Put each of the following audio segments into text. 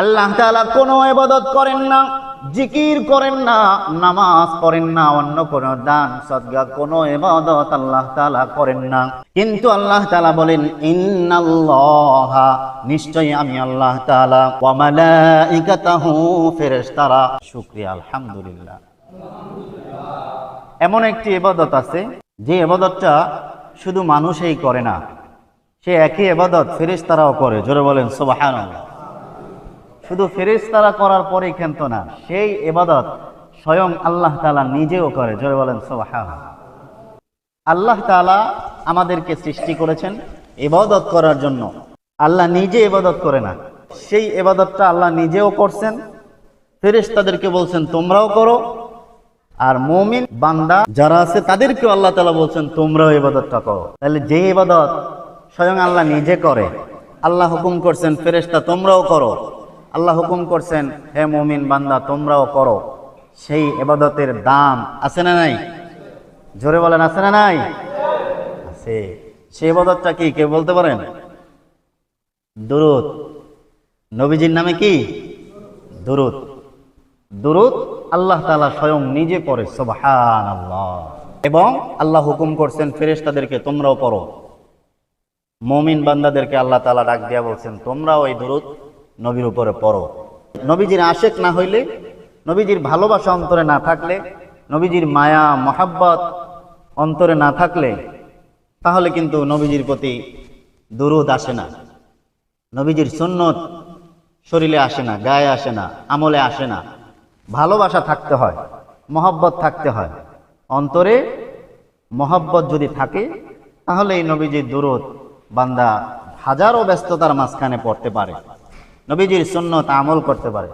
আল্লাহ তাআলা কোনো এবাদত করেন না, জিকির করেন না, নামাজ পড়েন না, অন্য কোন দান, সদগা, কোন এবাদত আল্লাহ তাআলা করেন না। কিন্তু আল্লাহ তালা বলেন, ইন্নাল্লাহা নিশ্চয়ই আমি আল্লাহ ওয়া মালাইকাতাহু, ফেরেশতারা। শুকরিয়া, আলহামদুলিল্লাহ। এমন একটি এবাদত আছে, যে এবাদতটা শুধু মানুষই করে না, সে একই ইবাদত ফেরেশতারাও করে। জোরে বলেন, সুবহানাল্লাহ। শুধু ফেরেশতারা করার পরেই ক্ষান্ত না, সেই এবাদত স্বয়ং আল্লাহ তালা নিজেও করে। জয় বলেন সুবহান আল্লাহ তালা আমাদেরকে সৃষ্টি করেছেন এবাদত করার জন্য। আল্লাহ নিজে এবাদত করে না, সেই এবাদতটা আল্লাহ নিজেও করছেন। ফেরেশতাদেরকে বলছেন, তোমরাও করো। আর মুমিন বান্দা যারা আছে, তাদেরকেও আল্লাহ তালা বলছেন, তোমরাও এবাদতটা করো। তাহলে যে এবাদত স্বয়ং আল্লাহ নিজে করে, আল্লাহ হুকুম করছেন, ফেরেশতা, তোমরাও করো। আল্লাহ হুকুম করছেন, হে মমিন বান্দা, তোমরাও করো। সেই এবাদতের দাম আছে না নাই? জোরে বলেন, আছে না নাই? আছে। সেই এবাদতটা কি, কেউ বলতে পারেন? দুরুদ। নবীজির নামে কি? দুরুদ। দুরুদ আল্লাহ তালা স্বয়ং নিজে পড়ে আল্লাহ এবং আল্লাহ হুকুম করছেন, ফেরেশতাদেরকে তোমরাও পড়ো। মমিন বান্দাদেরকে আল্লাহ তালা ডাক দিয়া বলছেন, তোমরাও এই দুরুদ নবীর উপরে পড়ো নবীজির আশেক না হইলে, নবীজির ভালোবাসা অন্তরে না থাকলে, নবীজির মায়া, মহাব্বত অন্তরে না থাকলে, তাহলে কিন্তু নবীজির প্রতি দুরুদ আসে না। নবীজির সুন্নত শরীরে আসে না, গায়ে আসে না, আমলে আসে না। ভালোবাসা থাকতে হয়, মহব্বত থাকতে হয়। অন্তরে মহব্বত যদি থাকে তাহলে এই নবীজির দুরুদ বান্দা হাজারো ব্যস্ততার মাঝখানে পড়তে পারে। নবীজির সুন্নত আমল করতে পারে।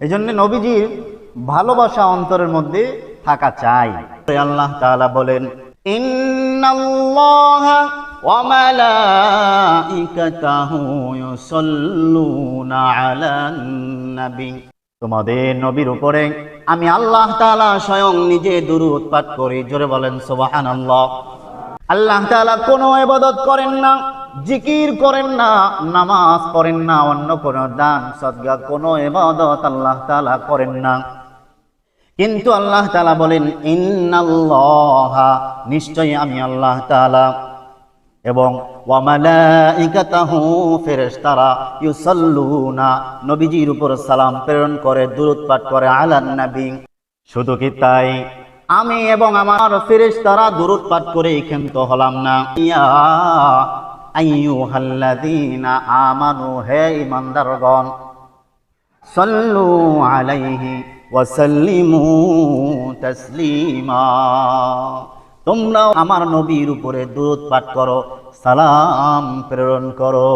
এই জন্য নবীজির ভালোবাসা অন্তরের মধ্যে থাকা চাই। আল্লাহ তাআলা বলেন, ইন্নাল্লাহা ওয়া মালাইকাতাহু ইউসাল্লুনা আলান নবী। তোমাদের নবীর উপরে আমি আল্লাহ তাআলা স্বয়ং নিজে দুরূদ পাঠ করি। জোরে বলেন, সুবহানাল্লাহ। আল্লাহ তাআলা কোনো ইবাদত করেন না। জিকির করেন না, নামাজ করেন না, অন্য কোন দান, সদগা, কোনো ইবাদত আল্লাহ তাআলা করেন না। কিন্তু আল্লাহ তালা বলেন, ইন্নাল্লাহা নিশ্চয়ই আমি আল্লাহ তালা এবং ওয়া মালাইকাতাহু ফেরেশতারা ইউসাল্লুনা, নবীজির উপর সালাম প্রেরণ করে, দুরূদ পাঠ করে আলান নবী শুধু কি তাই? আমি এবং আমার ফেরেশতারা দুরূদ পাঠ করে ক্ষান্ত হলাম না। ইয়া আইয়ুহাল্লাযীনা আমানু, হে ঈমানদারগণ, সল্লু আলাইহি ওয়া সাল্লিমু তাসলিমা। তোমরাও আমার নবীর উপরে দুধ পাঠ করো, সালাম প্রেরণ করো।